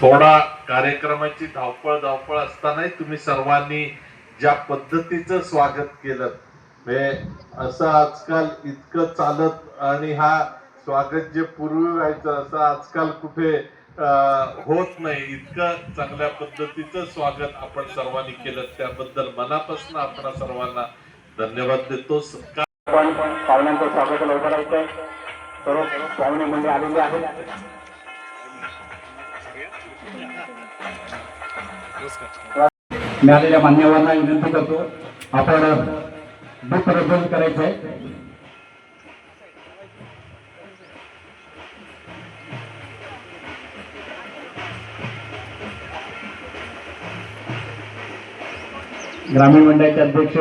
थोडा कार्यक्रमाची धावपळ धावपळ असतानाही तुम्ही सर्वांनी ज्या पद्धतीचं स्वागत केलं हे असं आजकाल इतकं चालत आणि हा स्वागत जे पूर्वी व्हायचं असं आजकाल कुठे होत नाही. इतकं चांगल्या पद्धतीचं स्वागत आपण सर्वांनी केलं. त्याबद्दल मनापासून आपण सर्वांना धन्यवाद देतो. सत्कार पण पाहुण्यांचं स्वागत लवकर आहे सर्व पाहुणे म्हणजे आलेले आहेत. मिळालेल्या मान्यवरांना विनंती करतो. आपण बुक रिप्रेझेंट करायचं आहे. ग्रामीण मंडळाचे अध्यक्ष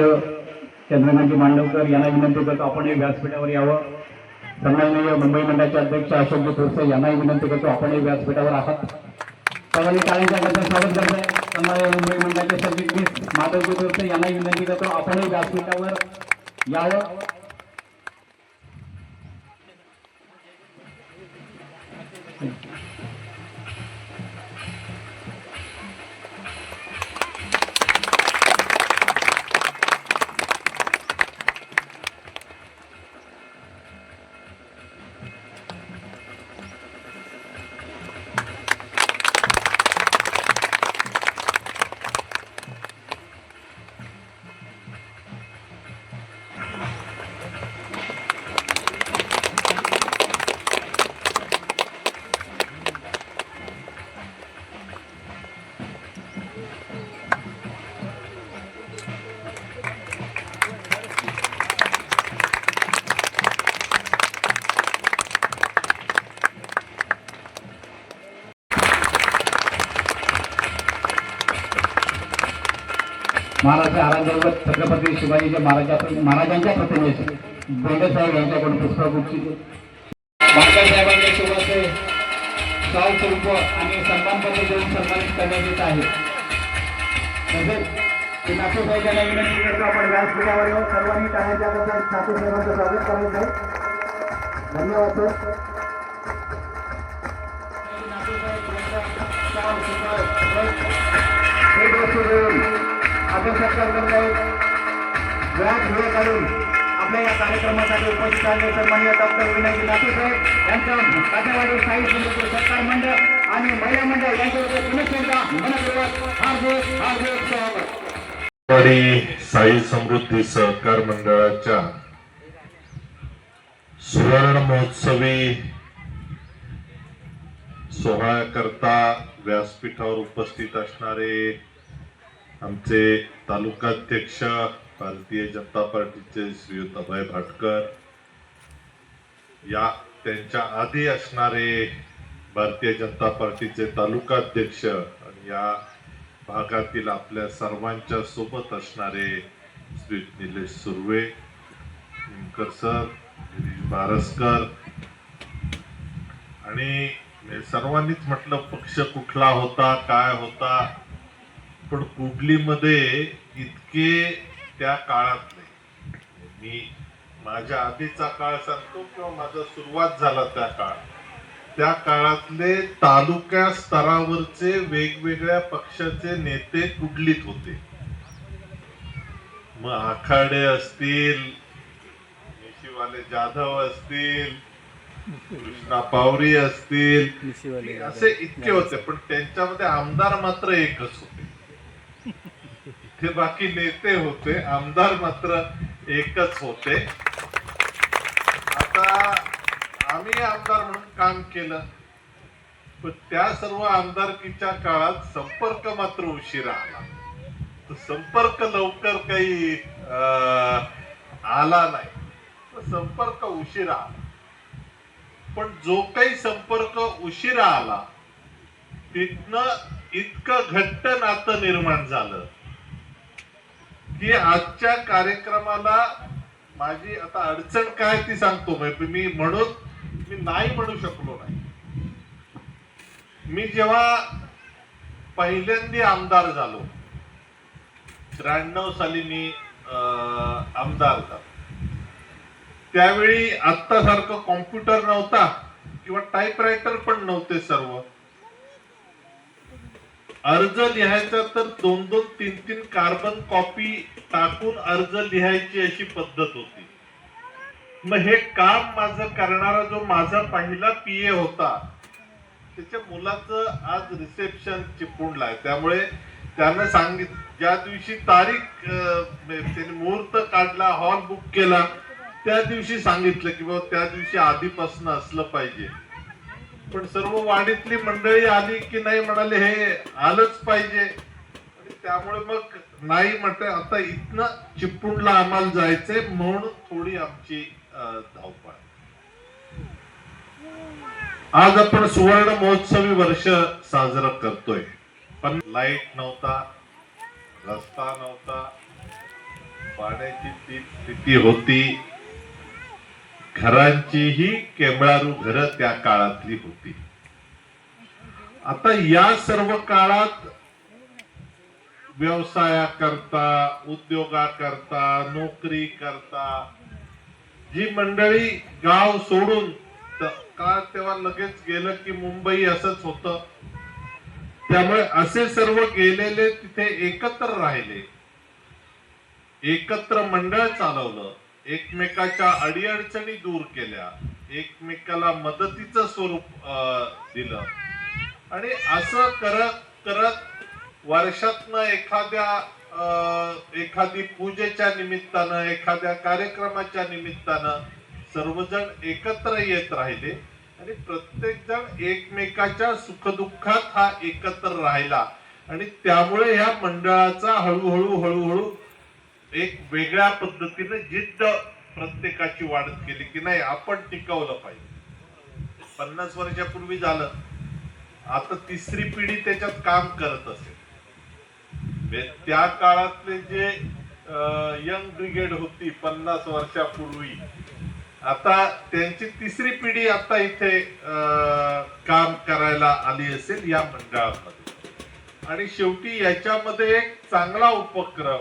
चंद्रकांतजी मांडवकर यांना विनंती करतो आपणही व्यासपीठावर यावं. सन्माननीय मुंबई मंडळाचे अध्यक्ष अशोक जोसे यांनाही विनंती करतो आपणही व्यासपीठावर आहात. सर्वांनी टाळीच्या स्वागत करत आहे सन्माननीय मुंबई मंडळाचे सरचिटणीस माधव थोरसे यांना विनंती करतो. आपणही व्यासपीठावर यावं. महाराष्ट्र आराध्य छत्रपती शिवाजीच्या महाराजा महाराजांच्या प्रतिमेस बेंडे साहेब यांच्याकडून पुस्तक उच्चित बाळासाहेबांच्या शिवाचे शाल स्वरूप आणि सन्मानपत्र देऊन सन्मानित करण्यात येत आहे. तसेच ते विनंती करतो आपण व्यासपीठावर येऊन सर्वांनी टाळ्याच्या बद्दल स्वागत करायचं आहे धन्यवाद सर. आपण सत्कार करत आहोत व्याज वेळ काढून आपल्या या कार्यक्रमासाठी उपस्थित आलेले सन्माननीय डॉक्टर विनायक नातू साहेब यांचं काठेवाडी साई समिती सत्कार मंडळ आणि महिला मंडळ यांच्याबद्दल पुनश्च एकदा मनपूर्वक हार्दिक हार्दिक स्वागत. साई समृद्धी सहकार मंडळाच्या सुवर्ण महोत्सवी सोहळ्याकरता व्यासपीठावर उपस्थित असणारे आमचे तालुकाध्यक्ष भारतीय जनता पार्टीचे श्रीयुत अभय भाटकर या त्यांच्या आधी असणारे भारतीय जनता पार्टीचे तालुकाध्यक्ष आणि या भागातील आपल्या सर्वांच्या सोबत असणारे श्री निलेश सुर्वे निमकर सर गिरीश बारसकर आणि सर्वांनीच म्हटलं पक्ष कुठला होता काय होता पण कुडलीमध्ये इतके त्या काळातले मी माझ्या आधीचा काळ सांगतो किंवा माझा सुरुवात झाला त्या काळ त्या काळातले तालुका स्तरावरचे वेगवेगळ्या पक्षाचे नेते कुडलीत होते? मग आखाडे असतील मिशीवाले जाधव असतील कृष्णा पावरी असतील असे इतके होते पण त्यांच्यामध्ये आमदार मात्र एकच होते. ते बाकी नेते होते आमदार मात्र एकच होते. आता आम्ही आमदार म्हणून काम केलं. पण त्या सर्व आमदारकीच्या काळात संपर्क मात्र उशिरा आला. तर संपर्क लवकर काही अं, आला नाही. संपर्क उशिरा आला. पण जो काही संपर्क उशिरा आला तिथनं इतकं घट्ट नातं निर्माण झालं. की आजच्या कार्यक्रमाला माझी आता अडचण काय ती सांगतो. म्हणजे मी म्हणून मी नाही म्हणू शकलो नाही. मी जेव्हा पहिल्यांदा आमदार झालो त्र्याण्णव साली मी अं, आमदार झालो. त्यावेळी आत्ता सारखं कॉम्प्युटर नव्हता किंवा टाईपरायटर पण नव्हते सर्व. अर्ज लिहायचा तर दोन दोन तीन तीन कार्बन कॉपी टाकून अर्ज लिहायची अशी पद्धत होती. मग हे काम माझं करणारा जो माझा पहिला पीए होता त्याच्या मुलाचं आज रिसेप्शन चिपळूणला आहे. त्यामुळे त्यानं सांगित ज्या दिवशी तारीख त्यांनी मुहूर्त काढला हॉल बुक केला त्या दिवशी सांगितलं की बाबा त्या दिवशी आधीपासून असलं पाहिजे. पण सर्व वाणीतली मंडळी आली की नाही म्हणाले हे आलंच पाहिजे. आणि त्यामुळे मग नाही म्हटलं आता इथनं चिपळूणला आम्हाला जायचंय म्हणून थोडी आमची धावपळ. आज आपण सुवर्ण महोत्सवी वर्ष साजरा करतोय. पण लाइट नव्हता रस्ता नव्हता पाण्याची ती स्थिती होती. घरांचीही केंबळारू घर त्या काळातली होती. आता या सर्व काळात व्यवसायाकरता उद्योगाकरता नोकरी करता जी मंडळी गाव सोडून का तेव्हा लगेच गेलं की मुंबई असंच होत? त्यामुळे असे सर्व गेलेले तिथे एकत्र राहिले. एकत्र मंडळ चालवलं. एकमेकाच्या अडीअडचणी दूर केल्या. एकमेकाला मदतीचं स्वरूप अं, दिलं. आणि असं करत करत वर्षातनं एखाद्या अं, एखादी पूजेच्या निमित्तानं एखाद्या कार्यक्रमाच्या निमित्तानं सर्वजण एकत्र येत राहिले. आणि प्रत्येक जण एकमेकाच्या सुखदुःखात हा एकत्र राहिला. आणि त्यामुळे ह्या मंडळाचा हळूहळू हळूहळू एक वेगळ्या पद्धतीने जिद्द प्रत्येकाची वाढत केली की नाही आपण टिकवलं पाहिजे. पन्नास वर्षापूर्वी झालं. आता तिसरी पिढी त्याच्यात काम करत असेल. म्हणजे त्या काळातले जे यंग ब्रिगेड होती पन्नास वर्षापूर्वी आता त्यांची तिसरी पिढी आता इथे अं, काम करायला आली असेल या मंडळामध्ये. आणि शेवटी याच्यामध्ये एक चांगला उपक्रम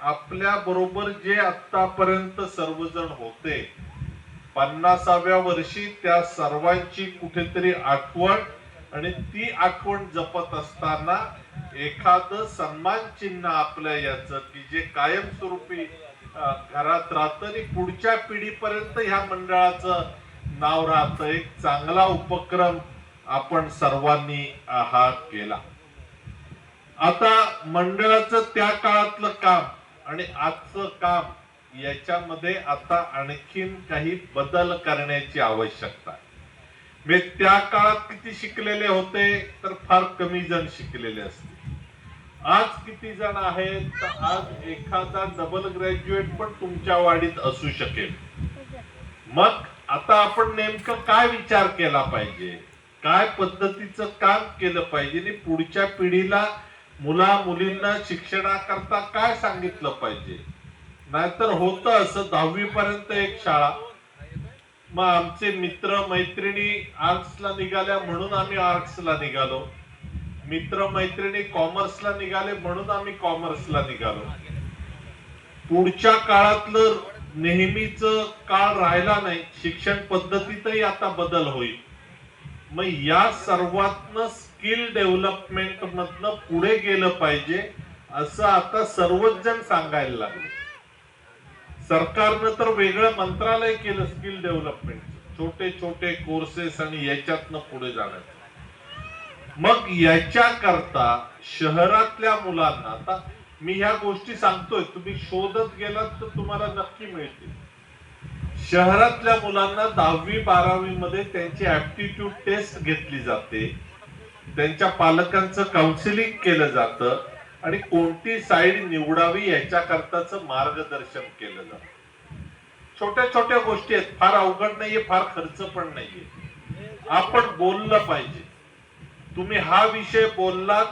आपल्या बरोबर जे आतापर्यंत सर्वजण होते पन्नासाव्या वर्षी त्या सर्वांची कुठेतरी आठवण आणि ती आठवण जपत असताना एखाद सन्मान चिन्ह आपल्या याचं की जे कायमस्वरूपी घरात राहतं आणि पुढच्या पिढीपर्यंत ह्या मंडळाचं नाव राहतं एक चांगला उपक्रम आपण सर्वांनी हा केला. आता मंडळाचं त्या काळातलं काम आणि आजचं काम याच्यामध्ये आता आणखीन काही बदल करण्याची आवश्यकता मी म्हणजे त्या काळात किती शिकलेले होते तर फार कमी जण शिकलेले असते आज किती जण आहेत तर आज एखादा डबल ग्रॅज्युएट पण तुमच्या वाडीत असू शकेल. मग आता आपण नेमकं काय विचार केला पाहिजे? काय पद्धतीचं काम केलं पाहिजे? आणि पुढच्या पिढीला मुला मुलींना शिक्षणाकरता काय सांगितलं पाहिजे? नाहीतर होतं असं दहावी पर्यंत एक शाळा. मग आमचे मित्र मैत्रिणी आर्ट्सला निघाल्या म्हणून आम्ही आर्ट्सला निघालो. मित्र मैत्रिणी कॉमर्सला निघाले म्हणून आम्ही कॉमर्सला निघालो. पुढच्या काळातलं नेहमीच काळ राहिला नाही. शिक्षण पद्धतीतही आता बदल होईल. मग या सर्वातनच स्किल डेव्हलपमेंट मधनं पुढे गेलं पाहिजे असं आता सर्वच जण सांगायला लागले. सरकारनं तर वेगळं मंत्रालय केलं स्किल डेव्हलपमेंट. छोटे छोटे कोर्सेस आणि याच्यातनं पुढे जाण्याचं. मग याच्या करता शहरातल्या मुलांना आता मी ह्या गोष्टी सांगतोय तुम्ही शोधत गेलात तर तुम्हाला नक्की मिळतील. शहरातल्या मुलांना दहावी बारावी मध्ये त्यांची ऍप्टिट्यूड टेस्ट घेतली जाते. त्यांच्या पालकांचं काउन्सिलिंग केलं जातं आणि कोणती साईड निवडावी याच्याकरताच मार्गदर्शन केलं जातं. छोट्या छोट्या गोष्टी आहेत. फार अवघड नाहीये फार खर्च पण नाहीये. आपण बोललं पाहिजे. तुम्ही हा विषय बोललात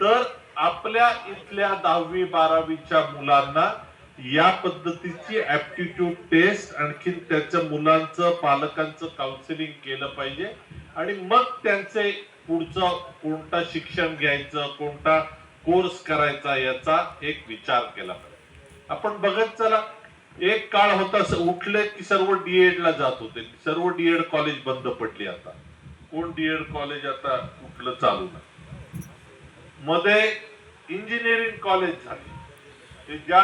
तर आपल्या इथल्या दहावी बारावीच्या मुलांना या पद्धतीची ऍप्टिट्यूड टेस्ट आणखीन त्याच्या मुलांचं पालकांचं काउन्सिलिंग केलं पाहिजे. आणि मग त्यांचे पुढचं कोणता शिक्षण घ्यायचं कोणता कोर्स करायचा याचा एक विचार केला पाहिजे. आपण बघत चला एक काळ होता उठले की सर्व डीएड ला जात होते. सर्व डीएड कॉलेज बंद पडली आता. कोण डीएड कॉलेज आता कुठलं चालू नाही. मध्ये इंजिनिअरिंग कॉलेज झाले. ज्या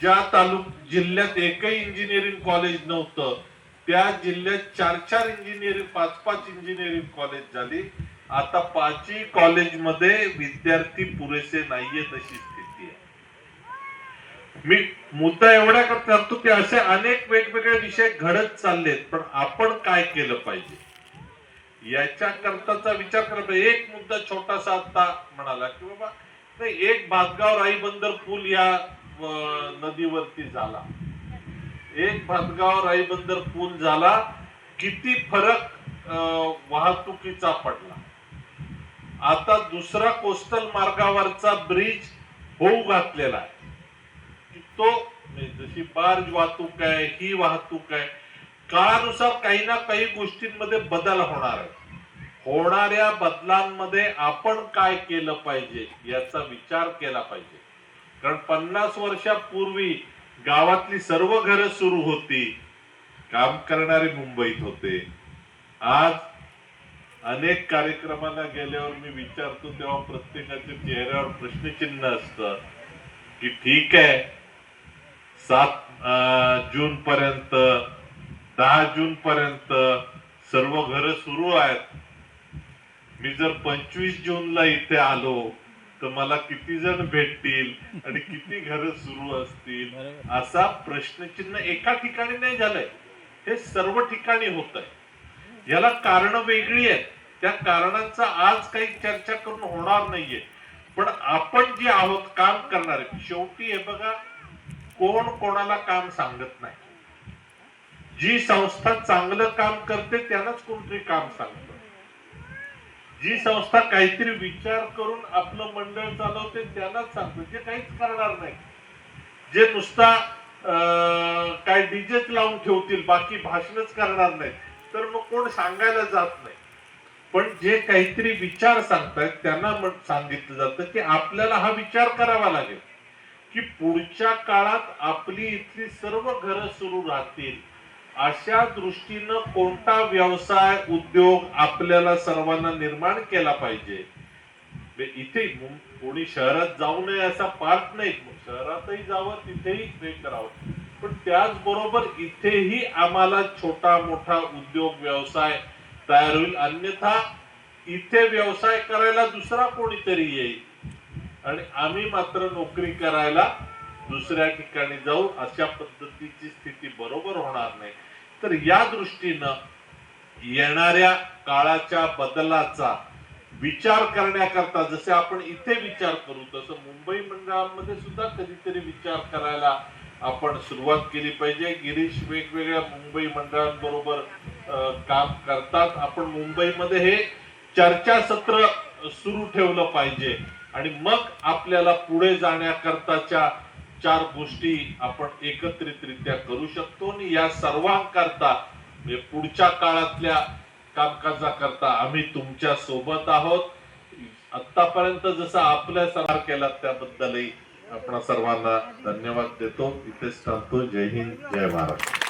ज्या तालुक जिल्ह्यात एकही इंजिनिअरिंग कॉलेज नव्हतं त्या जिल्ह्यात चार चार इंजिनिअरिंग पाच पाच इंजिनिअरिंग कॉलेज झाली. आता पाचही कॉलेजमध्ये विद्यार्थी पुरेसे नाहीये तशी स्थिती आहे. मी मुद्दा एवढा करतो की असे अनेक वेगवेगळे विषय घडत चाललेत पण आपण काय केलं पाहिजे? याच्या करताचा विचार करत एक मुद्दा छोटासा आता म्हणाला की बाबा नाही एक भातगाव राई बंदर पूल या नदीवरती झाला. एक भातगाव राई बंदर पूल झाला. किती फरक वाहतुकीचा पडला. आता दुसरा कोस्टल मार्गावरचा ब्रिज होऊ घातलेला आहे. तो म्हणजे जशी बार्ज वाहतूक आहे ही वाहतूक आहे काळानुसार काही ना काही गोष्टींमध्ये बदल होणार आहे. होणाऱ्या बदलांमध्ये आपण काय केलं पाहिजे याचा विचार केला पाहिजे. कारण पन्नास वर्षापूर्वी गावातली सर्व घरं सुरू होती. काम करणारे मुंबईत होते. आज अनेक कार्यक्रमांना गेल्यावर मी विचारतो तेव्हा प्रत्येकाच्या चेहऱ्यावर प्रश्नचिन्ह असतं की ठीक आहे सात जून पर्यंत दहा जून पर्यंत सर्व घर सुरू आहेत. मी जर पंचवीस जूनला इथे आलो तर मला किती जण भेटतील आणि किती घर सुरू असतील? असा प्रश्नचिन्ह एका ठिकाणी नाही झालंय. हे सर्व ठिकाणी होत आहे याला कारण वेगळी आहेत. त्या कारणांचा आज काही चर्चा करून होणार नाहीये. पण आपण जे आहोत काम करणार शेवटी हे बघा कोण कोणाला काम सांगत नाही. जी संस्था चांगलं काम करते त्यांनाच कोणतरी काम सांगत. जी संस्था काहीतरी विचार करून आपलं मंडळ चालवते त्यांनाच सांगतो. जे काहीच करणार नाही. जे नुसता अं, काय डीजेच लावून ठेवतील बाकी भाषणच करणार नाही तर मग कोण सांगायला जात नाही. पण जे काहीतरी विचार सांगतायत त्यांना सांगितलं जातं की आपल्याला हा विचार करावा लागेल. की पुढच्या काळात आपली इथली सर्व घरं सुरू राहतील. अशा दृष्टीनं कोणता व्यवसाय उद्योग आपल्याला सर्वांना निर्माण केला पाहिजे? इथे कोणी शहरात जाऊ नये असा पार्ट नाही. शहरातही जावं तिथेही हे करावं. पण त्याचबरोबर इथेही आम्हाला छोटा मोठा उद्योग व्यवसाय तयार होईल. अन्यथा इथे व्यवसाय करायला दुसरा कोणीतरी येईल. आणि आम्ही मात्र नोकरी करायला दुसऱ्या ठिकाणी जाऊ अशा पद्धतीची स्थिती बरोबर होणार नाही. तर या दृष्टीनं येणाऱ्या काळाच्या बदलाचा विचार करण्याकरता जसे आपण इथे विचार करू तसं मुंबई मंडळामध्ये सुद्धा कधीतरी विचार करायला आपण सुरुवात केली पाहिजे. गिरीश वेगवेगळ्या मुंबई मंडळांबरोबर काम करतात. आपण मुंबईमध्ये हे चर्चासत्र सुरू ठेवलं पाहिजे. आणि मग आपल्याला पुढे जाण्याकरताच्या चार गोष्टी आपण एकत्रितरित्या करू शकतो. आणि या सर्वांकरता म्हणजे पुढच्या काळातल्या कामकाजाकरता आम्ही तुमच्यासोबत आहोत. आतापर्यंत जसं आपल्या सरकार केला त्याबद्दलही आपण सर्वांना धन्यवाद देतो. इथेच सांगतो जय हिंद जय महाराष्ट्र